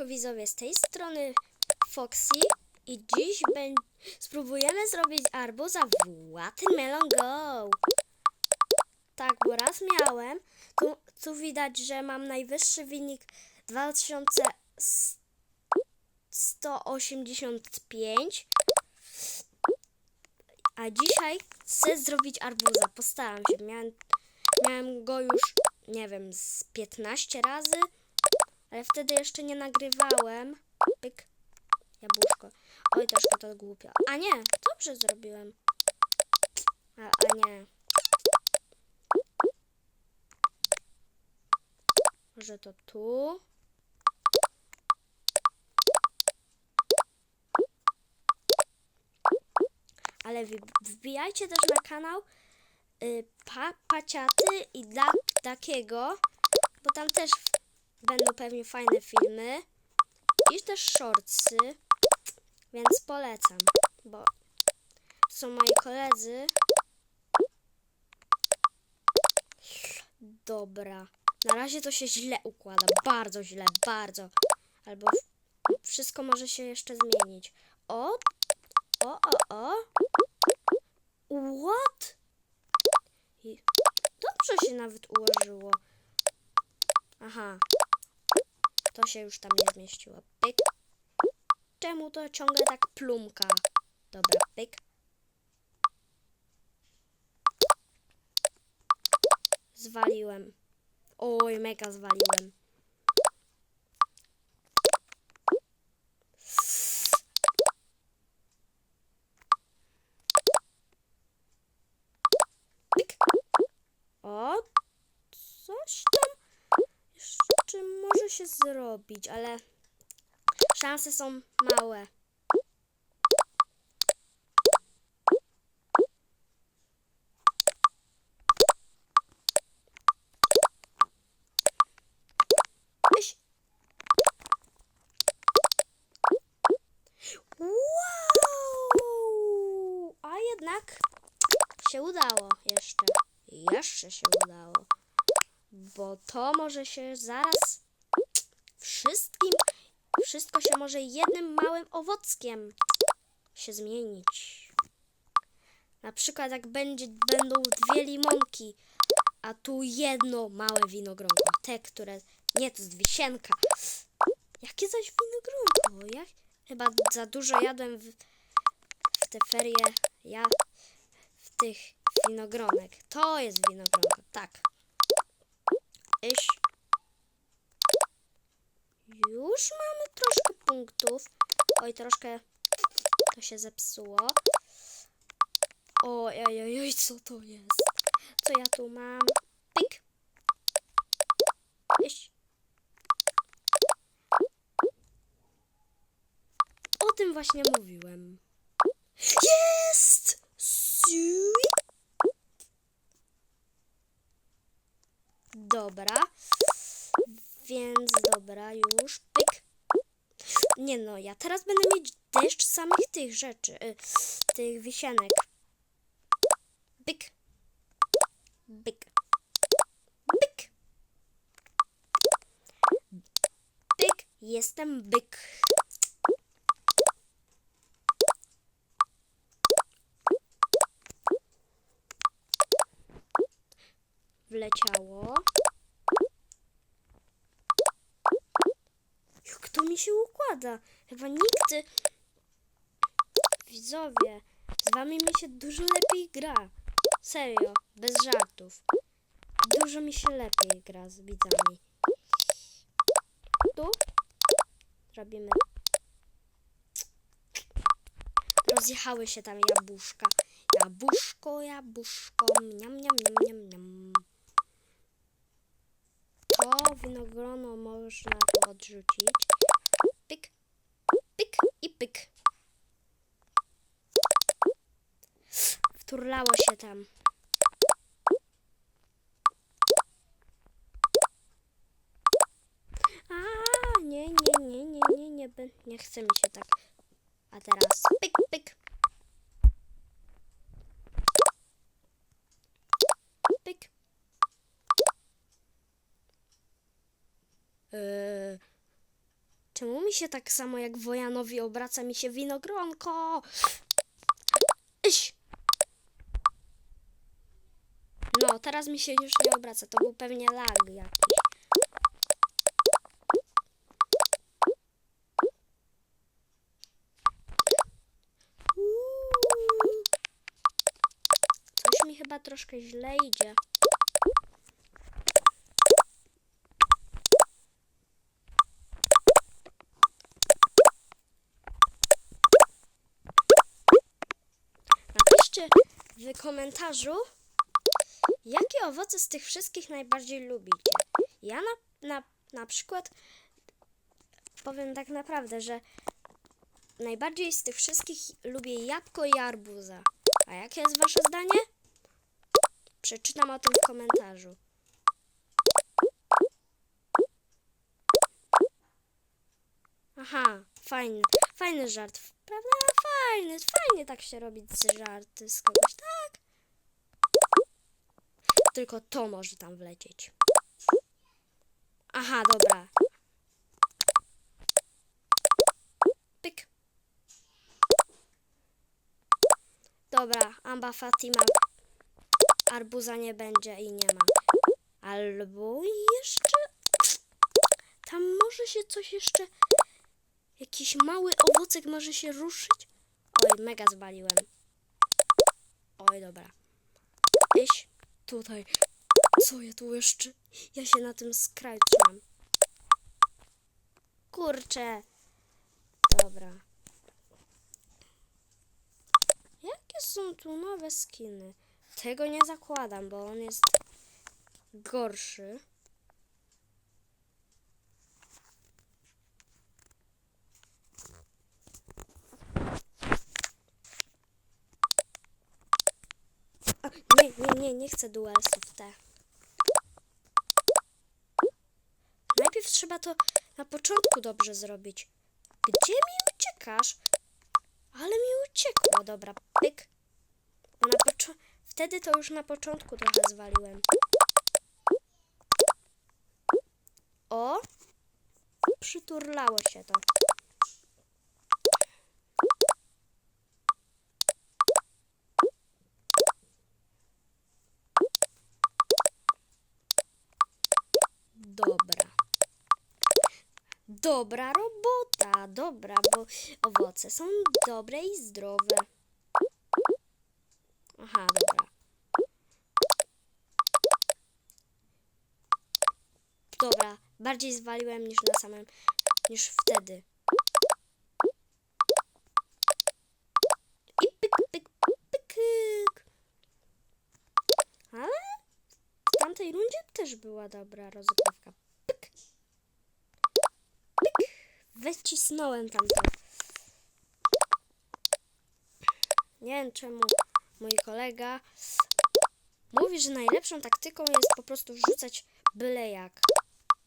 Siemaneczko widzowie, z tej strony Foxy i dziś spróbujemy zrobić arbuza w Watermelon Go. Tak, bo raz miałem, tu, tu widać, że mam najwyższy wynik 2185, a dzisiaj chcę zrobić arbuza, postaram się, miałem, miałem go już, nie wiem, z 15 razy, ale wtedy jeszcze nie nagrywałem. Pyk. Jabłuszko. Oj, troszkę to głupio. A nie, dobrze zrobiłem. A, a nie. Może to tu. Ale wbijajcie też na kanał y, pa, Paciaty i da, Dakiego, bo tam też będą pewnie fajne filmy i też shortsy, więc polecam, bo są moi koledzy. Dobra, na razie to się źle układa, bardzo źle, bardzo, albo wszystko może się jeszcze zmienić. O, o, o, o. What? Dobrze się nawet ułożyło. Aha. To się już tam nie zmieściło. Pyk. Czemu to ciągle tak plumka? Dobra, pyk. Zwaliłem. Oj, mega zwaliłem. Pyk. O, coś tam jeszcze może się zrobić, ale szanse są małe. Wow! A jednak się udało jeszcze. Jeszcze się udało. Bo to może się zaraz wszystkim, wszystko się może jednym małym owockiem się zmienić. Na przykład jak będzie, będą dwie limonki, a tu jedno małe winogronko. Te, które, nie, to jest wisienka. Jakie zaś winogronko? Jak? Chyba za dużo jadłem w, w te ferie, ja w tych winogronek. To jest winogronko, tak. Iś. Już mamy troszkę punktów. Oj, troszkę to się zepsuło. Oj, oj, oj, oj, co to jest? Co ja tu mam? Pyk. O tym właśnie mówiłem. Jest! Sweet. Dobra. Więc dobra, już. Pyk. Nie no, ja teraz będę mieć deszcz samych tych rzeczy. Y, tych wisienek. Byk. Byk. Byk. Byk. Jestem byk. Wleciało. Jak to mi układa? Chyba nigdy. Widzowie, z wami mi się dużo lepiej gra. Serio, bez żartów. Dużo mi się lepiej gra z widzami. Tu robimy. Rozjechały się tam jabłuszka. Jabłuszko, jabłuszko, miam, miam, miam, miam, miam. To winogrono można odrzucić. Pyk. Wturlało się tam. A, nie, nie, nie, nie, nie, nie, nie chce mi się tak. A teraz pyk. Pyk. Yy, Czemu mi się tak samo jak Wojanowi obraca mi się winogronko? Iś! No, teraz mi się już nie obraca. To był pewnie lag jakiś. Coś mi chyba troszkę źle idzie. Napiszcie w komentarzu, jakie owoce z tych wszystkich najbardziej lubicie. Ja na, na, na przykład powiem tak naprawdę, że najbardziej z tych wszystkich lubię jabłko i arbuza. A jakie jest wasze zdanie? Przeczytam o tym w komentarzu. Aha, fajny, fajny żart, prawda? Fajny, fajnie tak się robić żarty z kogoś, tak? Tylko to może tam wlecieć. Aha, dobra. Pyk. Dobra, Amba Fatima arbuza nie będzie i nie ma. Albo jeszcze tam może się coś jeszcze jakiś mały owocek może się ruszyć. Oj, mega zwaliłem. Oj, dobra. Iść tutaj. Co ja tu jeszcze? Ja się na tym skrajczyłam. Kurczę. Dobra. Jakie są tu nowe skiny? Tego nie zakładam, bo on jest gorszy. A, nie, nie, nie, nie chcę duelsów te. Najpierw trzeba to na początku dobrze zrobić. Gdzie mi uciekasz? Ale mi uciekło. Dobra, pyk. Poczo- Wtedy to już na początku trochę zwaliłem. O! Przyturlało się to. Dobra. Dobra robota, dobra, bo owoce są dobre i zdrowe. Aha, dobra. Dobra, bardziej zwaliłem niż na samym, niż wtedy. I pyk, pyk, pyk. Ale w tamtej rundzie też była dobra rozgrywka. Pyk. Pyk. Wycisnąłem tamto. Nie wiem czemu mój kolega mówi, że najlepszą taktyką jest po prostu wrzucać byle jak.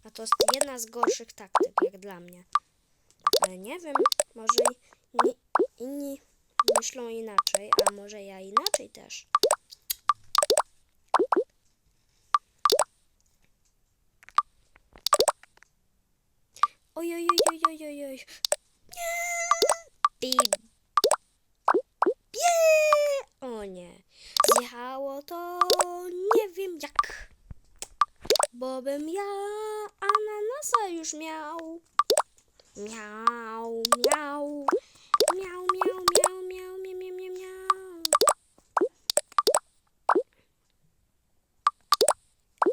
A to jest jedna z gorszych taktyk, jak dla mnie. Ale nie wiem, może inni, inni myślą inaczej, a może ja inaczej też. Oj, oj, oj, oj, oj, oj, oj. Nie! Bip. Bie! O nie. Zjechało to nie wiem jak. Bo bym ja ananasa już miał. Miał, miał. Miał, miał, miał, miał, miał, miał, miał, miał.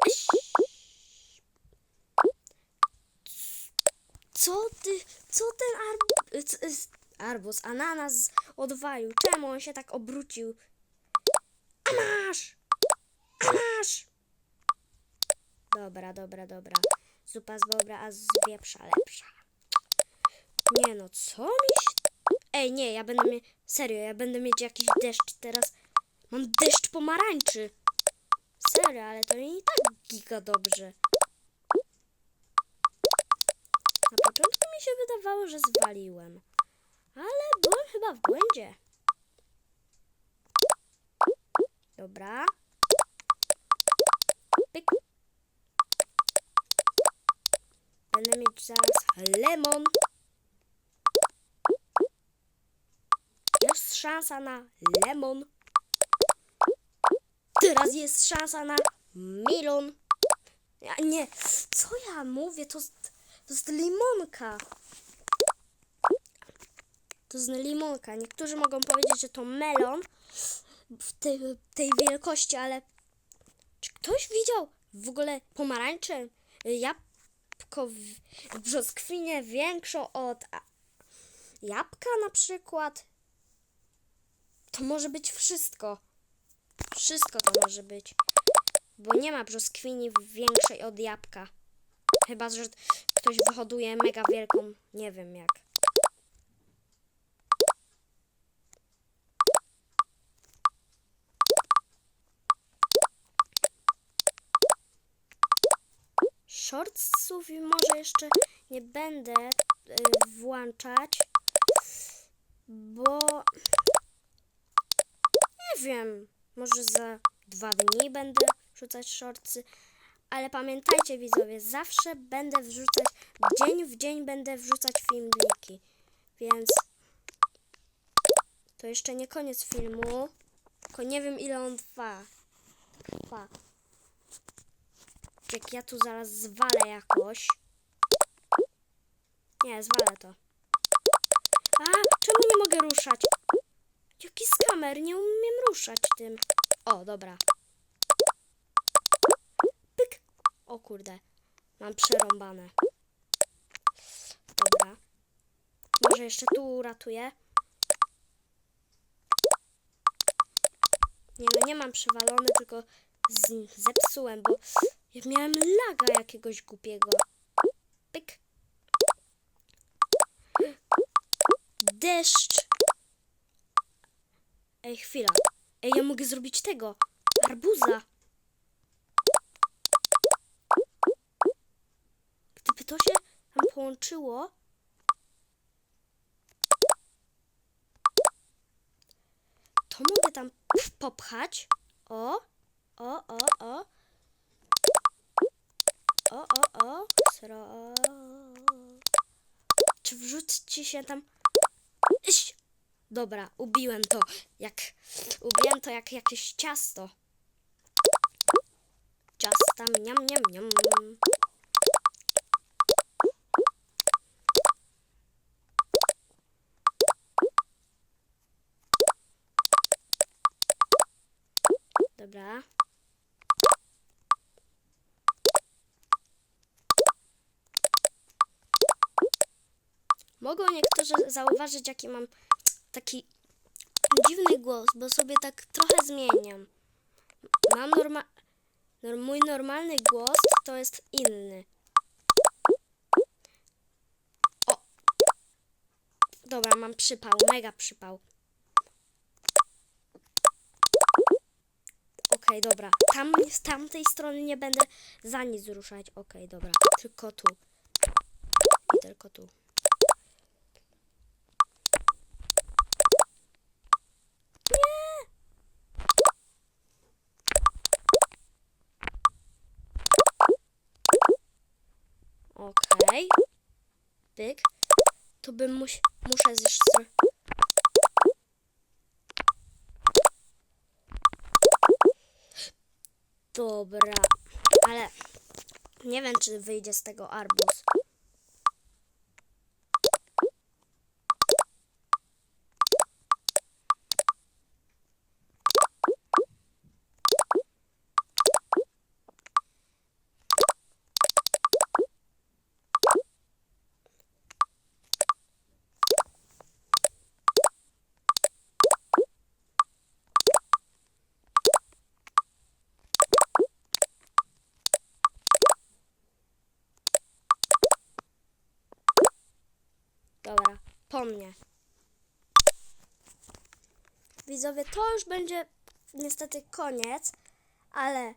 Iś. Co ty, co ten arb... c- s- arbuz, ananas odwalił? Czemu on się tak obrócił? A masz! A masz! Dobra, dobra, dobra. Zupa z bobra, a z wieprza lepsza. Nie no, co mi się... Ej, nie, ja będę mieć... Serio, ja będę mieć jakiś deszcz teraz. Mam deszcz pomarańczy. Serio, ale to i tak giga dobrze. mi się wydawało, że zwaliłem. Ale byłem chyba w błędzie. Dobra. Pyk. Będę mieć zaraz lemon. Jest szansa na lemon. Teraz jest szansa na milon. Ja, nie, co ja mówię, to to jest limonka. To jest limonka. Niektórzy mogą powiedzieć, że to melon w tej, tej wielkości, ale czy ktoś widział w ogóle pomarańcze, jabłko, w- brzoskwinię większą od jabłka na przykład? To może być wszystko. Wszystko to może być. Bo nie ma brzoskwini większej od jabłka. Chyba, że ktoś wyhoduje mega wielką, nie wiem jak. Shortsów może jeszcze nie będę y, włączać, bo nie wiem, może za dwa dni będę wrzucać shortsy, ale pamiętajcie widzowie, zawsze będę wrzucać, dzień w dzień będę wrzucać filmiki, więc to jeszcze nie koniec filmu, tylko nie wiem ile on trwa. trwa. Jak ja tu zaraz zwalę jakoś. Nie, zwalę to. A, czemu nie mogę ruszać? Jaki skamer, nie umiem ruszać tym. O, dobra. O kurde, mam przerąbane. Dobra. Może jeszcze tu uratuję. Nie no, nie mam przewalone, tylko z, zepsułem, bo ja miałem laga jakiegoś głupiego. Pyk. Deszcz. Ej, chwila. Ej, ja mogę zrobić tego. Arbuza. Gdyby to się tam połączyło. To mogę tam popchać. O, o, o, o. O, o, o. Sro. Czy wrzuci się tam. Iś. Dobra, ubiłem to. Jak. Ubiłem to jak jakieś ciasto. Ciasta, miam, miam, miam. Dobra. Mogą niektórzy zauważyć, jaki mam taki dziwny głos, bo sobie tak trochę zmieniam. Mam norma... nor- Mój normalny głos to jest inny. O! Dobra, mam przypał, mega przypał. Okej, dobra. Tam, z tamtej strony nie będę za nic ruszać. Okej, dobra. Tylko tu. I tylko tu. Okej. Pyk. To bym muś, muszę jeszcze... Dobra, ale nie wiem, czy wyjdzie z tego arbuz. Dobra, po mnie. Widzowie, to już będzie niestety koniec, ale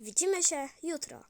widzimy się jutro.